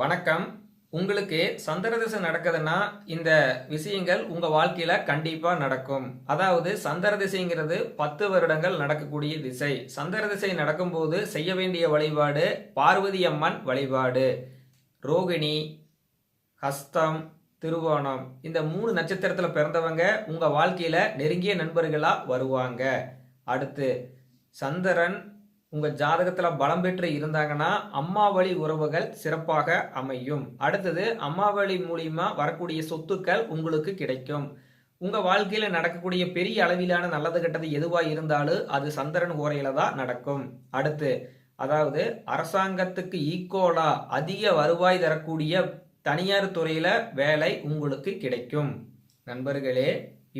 வணக்கம். உங்களுக்கு சந்திர திசை நடக்குதுன்னா இந்த விஷயங்கள் உங்கள் வாழ்க்கையில் கண்டிப்பாக நடக்கும். அதாவது சந்திர திசைங்கிறது பத்து வருடங்கள் நடக்கக்கூடிய திசை. சந்திர திசை நடக்கும்போது செய்ய வேண்டிய வழிபாடு பார்வதி அம்மன் வழிபாடு. ரோகிணி ஹஸ்தம் திருவோணம். இந்த மூணு நட்சத்திரத்தில் பிறந்தவங்க உங்கள் வாழ்க்கையில் நெருங்கிய நண்பர்களாக வருவாங்க. அடுத்து சந்திரன் உங்கள் ஜாதகத்தில் பலம் பெற்று இருந்தாங்கன்னா அம்மா வழி உறவுகள் சிறப்பாக அமையும். அடுத்தது அம்மா வழி மூலியமா வரக்கூடிய சொத்துக்கள் உங்களுக்கு கிடைக்கும். உங்கள் வாழ்க்கையில் நடக்கக்கூடிய பெரிய அளவிலான நல்லது கெட்டது எதுவாக இருந்தாலும் அது சந்திரன் ஓரையில் தான் நடக்கும். அடுத்து அதாவது அரசாங்கத்துக்கு ஈக்குவலா அதிக வருவாய் தரக்கூடிய தனியார் துறையில் வேலை உங்களுக்கு கிடைக்கும். நண்பர்களே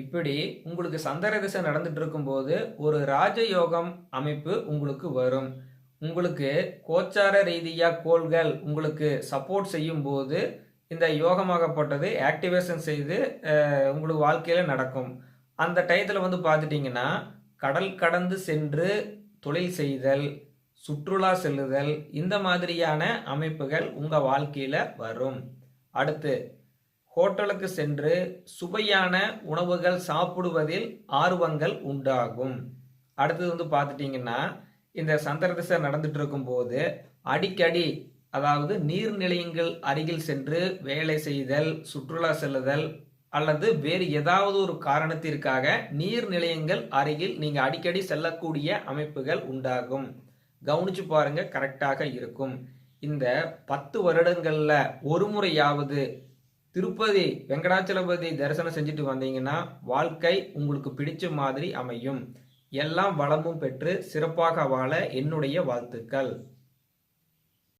இப்படி உங்களுக்கு சந்திர திசை நடந்துட்டு இருக்கும்போது ஒரு ராஜயோகம் அமைப்பு உங்களுக்கு வரும். உங்களுக்கு கோச்சார ரீதியாக கோள்கள் உங்களுக்கு சப்போர்ட் செய்யும் போது இந்த யோகமாகப்பட்டது ஆக்டிவேஷன் செய்து உங்களுக்கு வாழ்க்கையில் நடக்கும். அந்த டயத்தில் வந்து பார்த்துட்டிங்கன்னா கடல் கடந்து சென்று தொழில் செய்தல் சுற்றுலா செல்லுதல் இந்த மாதிரியான அமைப்புகள் உங்கள் வாழ்க்கையில் வரும். அடுத்து ஹோட்டலுக்கு சென்று சுவையான உணவுகள் சாப்பிடுவதில் ஆர்வங்கள் உண்டாகும். அடுத்தது வந்து பார்த்துட்டிங்கன்னா இந்த சந்திர திசை நடந்துட்டு இருக்கும்போது அடிக்கடி அதாவது நீர்நிலையங்கள் அருகில் சென்று வேலை செய்தல் சுற்றுலா செல்லுதல் அல்லது வேறு ஏதாவது ஒரு காரணத்திற்காக நீர்நிலையங்கள் அருகில் நீங்கள் அடிக்கடி செல்லக்கூடிய அமைப்புகள் உண்டாகும். கவனிச்சு பாருங்க கரெக்டாக இருக்கும். இந்த பத்து வருடங்களில் ஒரு முறையாவது திருப்பதி வெங்கடாச்சலபதி தரிசனம் செஞ்சுட்டு வந்தீங்கன்னா வாழ்க்கை உங்களுக்கு பிடிச்ச மாதிரி அமையும். எல்லாம் வளமும் பெற்று சிறப்பாக வாழ என்னுடைய வாழ்த்துக்கள்.